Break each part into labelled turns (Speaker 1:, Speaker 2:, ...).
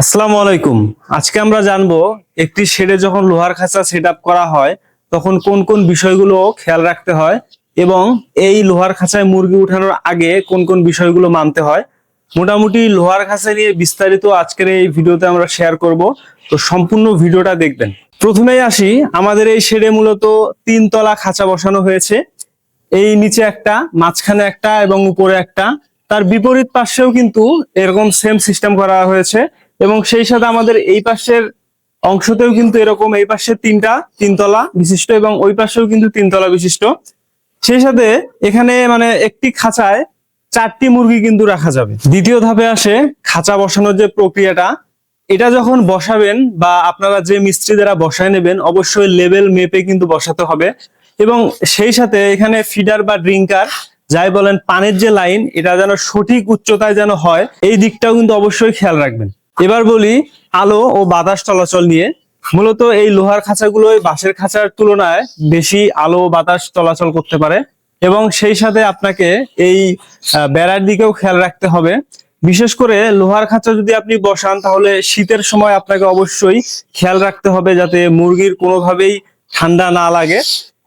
Speaker 1: আসসালামু আলাইকুম। আজকে আমরা জানব, একটি শেডে যখন লোহার খাঁচা সেট করা হয়, তখন কোন কোন বিষয়গুলো খেয়াল রাখতে হয় এবং এই লোহার খাঁচায় মুরগি উঠানোর আগে কোন কোন বিষয়গুলো মানতে হয়। মোটামুটি লোহার খাঁচা নিয়ে বিস্তারিত আজকের এই ভিডিওতে আমরা শেয়ার করব। তো সম্পূর্ণ ভিডিওটা দেখবেন। প্রথমেই আসি, আমাদের এই শেডে মূলত তিন তলা খাঁচা বসানো হয়েছে। এই নিচে একটা, মাঝখানে একটা এবং উপরে একটা। তার বিপরীত পাশেও কিন্তু এরকম সেম সিস্টেম করা হয়েছে। এবং সেই সাথে আমাদের এই পাশের অংশতেও কিন্তু এরকম এই পাশে তিনটা, তিনতলা বিশিষ্ট এবং ওই পাশেও কিন্তু তিনতলা বিশিষ্ট। সেই সাথে এখানে মানে একটি খাঁচায় চারটি মুরগি কিন্তু রাখা যাবে। দ্বিতীয় ধাপে আসে খাঁচা বসানোর যে প্রক্রিয়াটা। এটা যখন বসাবেন বা আপনারা যে মিস্ত্রি দ্বারা বসায় নেবেন, অবশ্যই লেভেল মেপে কিন্তু বসাতে হবে। এবং সেই সাথে এখানে ফিডার বা ড্রিঙ্কার, যাই বলেন, পানের যে লাইন, এটা যেন সঠিক উচ্চতায় যেন হয়, এই দিকটাও কিন্তু অবশ্যই খেয়াল রাখবেন। এবার বলি আলো ও বাতাস চলাচল নিয়ে। মূলত এই লোহার খাঁচাগুলোই বাঁশের খাঁচার তুলনায় বেশি আলো ও বাতাস চলাচল করতে পারে এবং সেই সাথে আপনাকে এই বেড়ার দিকেও খেয়াল রাখতে হবে। বিশেষ করে লোহার খাঁচা যদি আপনি বসান, তাহলে শীতের সময় আপনাকে অবশ্যই খেয়াল রাখতে হবে যাতে মুরগির কোনোভাবেই ঠান্ডা না লাগে।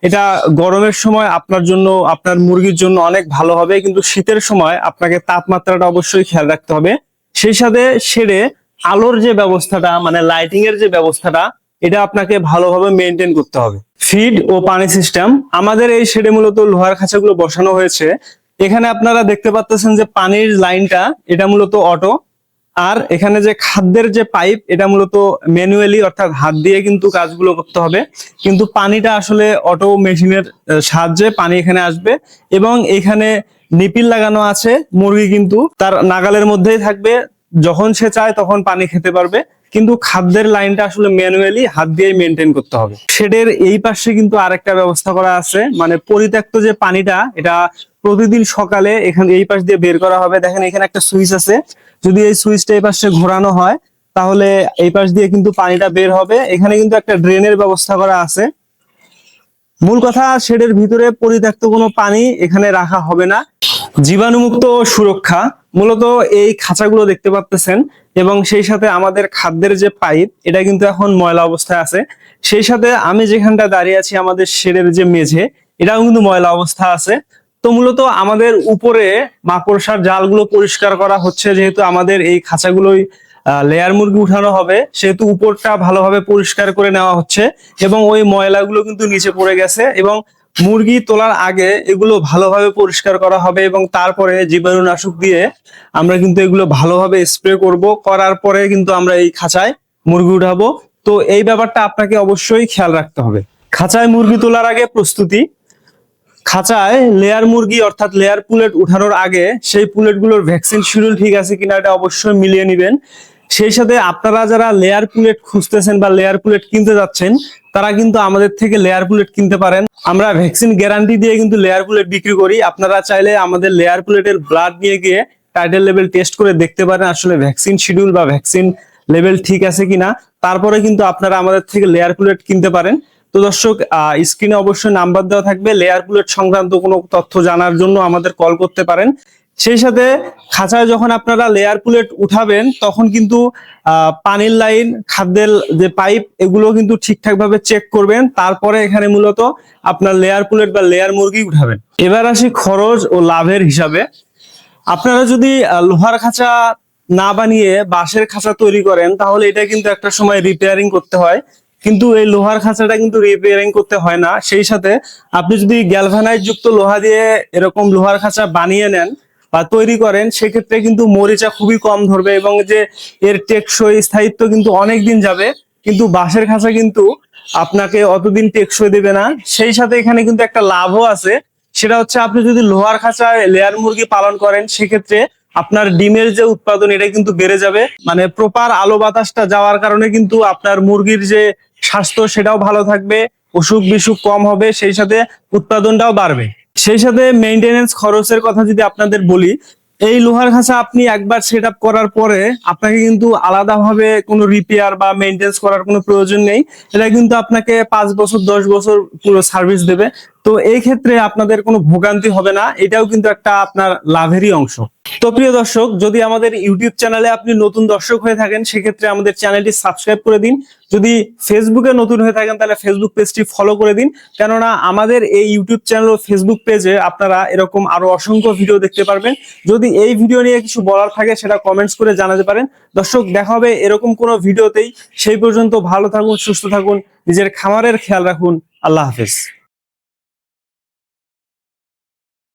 Speaker 1: এটা গরমের সময় আপনার জন্য, আপনার মুরগির জন্য অনেক ভালো হবে, কিন্তু শীতের সময় আপনাকে তাপমাত্রাটা অবশ্যই খেয়াল রাখতে হবে। সেই সাথে সেরে আলোর যে ব্যবস্থাটা মানে লাইটিং এর যে ব্যবস্থাটা, এটা আপনাকে ভালোভাবে মেনটেন করতে হবে। ফিড ও পানি সিস্টেম আমাদের এই শেডে মূলত লোহার খাঁচাগুলো বসানো হয়েছে। এখানে আপনারা দেখতে পাচ্ছেন যে পানির লাইনটা, এটা মূলত অটো আর এখানে যে খাদ্যের যে পাইপ এটা মূলত ম্যানুয়ালি অর্থাৎ হাত দিয়ে কিন্তু কাজগুলো করতে হবে। কিন্তু পানিটা আসলে অটো মেশিনের সাহায্যে পানি এখানে আসবে। এবং এখানে নিপিল লাগানো আছে, মুরগি কিন্তু তার নাগালের মধ্যেই থাকবে। যখন সে চায় তখন পানি খেতে পারবে। কিন্তু খাদ্যের লাইনটা আসলে ম্যানুয়ালি হাত দিয়ে মেনটেন করতে হবে। শেডের এই পাশে কিন্তু আরেকটা ব্যবস্থা করা আছে। মানে পরিত্যক্ত যে পানিটা, এটা প্রতিদিন সকালে এখানে, এই পাশ দিয়ে বের করা হবে। দেখেন এখানে একটা সুইচ আছে। যদি এই সুইচটা এই পাশে ঘোরানো হয়, তাহলে এই পাশ দিয়ে কিন্তু পানিটা বের হবে। এখানে কিন্তু একটা ড্রেনের ব্যবস্থা করা আছে। মূল কথা, শেডের ভিতরে পরিত্যক্ত কোনো পানি এখানে রাখা হবে না। জীবাণুমুক্ত সুরক্ষা। মূলত এই খাঁচাগুলো দেখতে পাচ্ছেন এবং সেই সাথে আমাদের খাদ্যের যে পাইপ, এটা কিন্তু এখন ময়লা অবস্থায় আছে। সেই সাথে আমি যেখানটা দাঁড়িয়ে আছি, আমাদের শেডের যে মেঝে, এটাও কিন্তু ময়লা অবস্থা আছে। তো মূলত আমাদের উপরে মাকড়সার জালগুলো পরিষ্কার করা হচ্ছে, যেহেতু আমাদের এই খাঁচাগুলোই লেয়ার মুরগি উঠানো হবে, সেহেতু উপরটা ভালোভাবে পরিষ্কার করে নেওয়া হচ্ছে এবং ওই ময়লাগুলো কিন্তু নিচে পড়ে গেছে এবং মুরগি তোলার আগে এগুলো ভালোভাবে পরিষ্কার করা হবে এবং তারপরে জীবাণুনাশক দিয়ে আমরা কিন্তু এগুলো ভালোভাবে স্প্রে করব। করার পরে কিন্তু আমরা এই খাঁচায় মুরগি উঠাবো। তো এই ব্যাপারটা আপনাকে অবশ্যই খেয়াল রাখতে হবে। খাঁচায় মুরগি তোলার আগে প্রস্তুতি খাঁচায় লেয়ার মুরগি অর্থাৎ লেয়ার পুলেট উঠানোর আগে সেই পুলেটগুলোর ভ্যাকসিন শিডিউল ঠিক আছে কিনা এটা অবশ্যই মিলিয়ে নেবেন। সেই সাথে আপনারা যারা লেয়ার পুলেট খুঁজতেছেন বা লেয়ার পুলেট কিনতে যাচ্ছেন, তারা কিন্তু আমাদের থেকে লেয়ার পুলেট কিনতে পারেন। আমরা ভ্যাকসিন গ্যারান্টি দিয়ে কিন্তু লেয়ার পুলেট বিক্রি করি। আপনারা চাইলে আমাদের লেয়ার পুলেটের ব্লাড নিয়ে গিয়ে টাইটেল লেভেল টেস্ট করে দেখতে পারেন আসলে ভ্যাকসিন শিডিউল বা ভ্যাকসিন লেভেল ঠিক আছে কিনা। তারপরে কিন্তু আপনারা আমাদের থেকে লেয়ার পুলেট কিনতে পারেন। তো দর্শক স্ক্রিনে অবশ্যই নাম্বার দেওয়া থাকবে। লেয়ার পুলেট সংক্রান্ত কোনো তথ্য জানার জন্য আমাদের কল করতে পারেন। সেই সাথে খাঁচায় যখন আপনারা লেয়ার পুলেট উঠাবেন, তখন কিন্তু পানির লাইন, খাদ্যের যে পাইপ, এগুলো কিন্তু ঠিকঠাক ভাবে চেক করবেন। তারপরে এখানে মূলত আপনার লেয়ার পুলেট বা লেয়ার মুরগি উঠাবেন। এবার আসি খরচ ও লাভের হিসাবে। আপনারা যদি লোহার খাঁচা না বানিয়ে বাঁশের খাঁচা তৈরি করেন, তাহলে এটা কিন্তু একটা সময় রিপেয়ারিং করতে হয়। কিন্তু এই লোহার খাঁচাটা কিন্তু রিপেয়ারিং করতে হয় না। সেই সাথে আপনি যদি গ্যালভানাইজ যুক্ত লোহা দিয়ে এরকম লোহার খাঁচা বানিয়ে নেন বা তৈরি করেন, সেক্ষেত্রে কিন্তু মরিচা খুবই কম ধরবে এবং যে এর টেকসই স্থায়িত্ব কিন্তু অনেক দিন যাবে। কিন্তু বাঁশের খাঁচা কিন্তু আপনাকে অতদিন টেকসই দেবে না। সেই সাথে এখানে কিন্তু একটা লাভও আছে। সেটা হচ্ছে আপনি যদি লোহার খাঁচায় লেয়ার মুরগি পালন করেন, সেক্ষেত্রে আপনার ডিমের যে উৎপাদন, এটা কিন্তু বেড়ে যাবে। মানে প্রপার আলো বাতাসটা যাওয়ার কারণে কিন্তু আপনার মুরগির যে স্বাস্থ্য সেটাও ভালো থাকবে, অসুখ বিসুখ কম হবে, সেই সাথে উৎপাদনটাও বাড়বে। সেই সাথে মেইনটেনেন্স খরচের কথা যদি আপনাদের বলি, এই লোহার খাঁচা আপনি একবার সেট করার পরে আপনাকে কিন্তু আলাদাভাবে কোনো রিপেয়ার বা মেনটেন্স করার কোনো প্রয়োজন নেই। এটা কিন্তু আপনাকে পাঁচ বছর, দশ বছর পুরো সার্ভিস দেবে। তো এই ক্ষেত্রে আপনাদের কোনো ভোগান্তি হবে না, এটাও কিন্তু একটা আপনার লাভেরই অংশ। তো প্রিয় দর্শক, যদি আমাদের ইউটিউব চ্যানেলে আপনি নতুন দর্শক হয়ে থাকেন, সেক্ষেত্রে আমাদের চ্যানেলটি সাবস্ক্রাইব করে দিন। যদি ফেসবুকে নতুন হয়ে থাকেন, তাহলে ফেসবুক পেজটি ফলো করে দিন। কেননা আমাদের এই ইউটিউব চ্যানেল ও ফেসবুক পেজে আপনারা এরকম আরও অসংখ্য ভিডিও দেখতে পারবেন। যদি এই ভিডিও নিয়ে কিছু বলার থাকে, সেটা কমেন্টস করে জানাতে পারেন। দর্শক, দেখা হবে এরকম কোনো ভিডিওতেই সেই পর্যন্ত ভালো থাকুন, সুস্থ থাকুন, নিজের খামারের খেয়াল রাখুন। আল্লাহ হাফেজ।